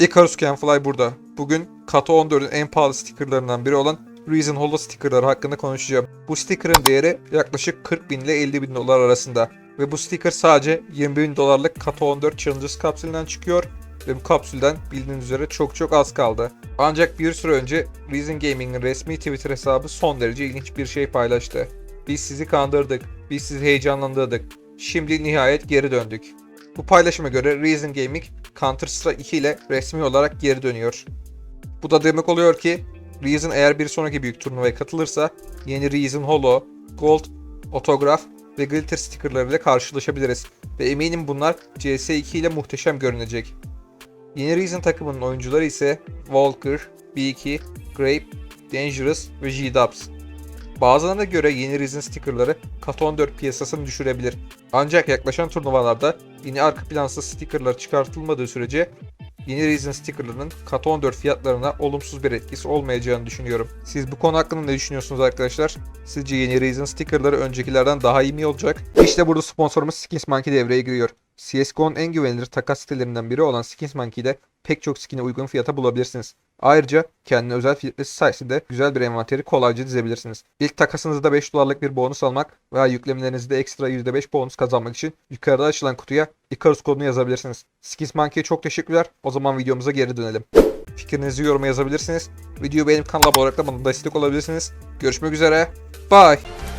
Icarus Can burada. Bugün Kato 14'ün en pahalı stickerlarından biri olan Reason Holo stickerları hakkında konuşacağım. Bu stickerın değeri yaklaşık 40 bin ile 50 bin dolar arasında. Ve bu sticker sadece 20 bin dolarlık Kato 14 Challengers kapsülünden çıkıyor. Ve bu kapsülden bildiğiniz üzere çok çok az kaldı. Ancak bir süre önce Reason Gaming'in resmi Twitter hesabı son derece ilginç bir şey paylaştı. Biz sizi kandırdık, biz sizi heyecanlandırdık. Şimdi nihayet geri döndük. Bu paylaşıma göre Reason Gaming Counter Strike 2 ile resmi olarak geri dönüyor. Bu da demek oluyor ki Reason eğer bir sonraki büyük turnuvaya katılırsa yeni Reason Holo, Gold, Otograf ve Glitter stickerlarıyla karşılaşabiliriz. Ve eminim bunlar CS2 ile muhteşem görünecek. Yeni Reason takımının oyuncuları ise Walker, B2, Grape, Dangerous ve G-Dubs. Bazılarına göre yeni Reason stickerları Kat 14 piyasasını düşürebilir. Ancak yaklaşan turnuvalarda yeni arka plansız stickerlar çıkartılmadığı sürece yeni Reason stickerlarının Kat 14 fiyatlarına olumsuz bir etkisi olmayacağını düşünüyorum. Siz bu konu hakkında ne düşünüyorsunuz arkadaşlar? Sizce yeni Reason stickerları öncekilerden daha iyi mi olacak? İşte burada sponsorumuz Skins Monkey devreye giriyor. CSGO'nun en güvenilir takas sitelerinden biri olan Skins Monkey'de pek çok skin'e uygun fiyata bulabilirsiniz. Ayrıca kendine özel filtresi sayesinde güzel bir envanteri kolayca dizebilirsiniz. İlk takasınızda 5 dolarlık bir bonus almak veya yüklemelerinizde ekstra %5 bonus kazanmak için yukarıda açılan kutuya Icarus kodunu yazabilirsiniz. Skins Monkey'e çok teşekkürler. O zaman videomuza geri dönelim. Fikrinizi yoruma yazabilirsiniz. Videoyu beğenip kanala abone olarak da bana destek olabilirsiniz. Görüşmek üzere. Bye.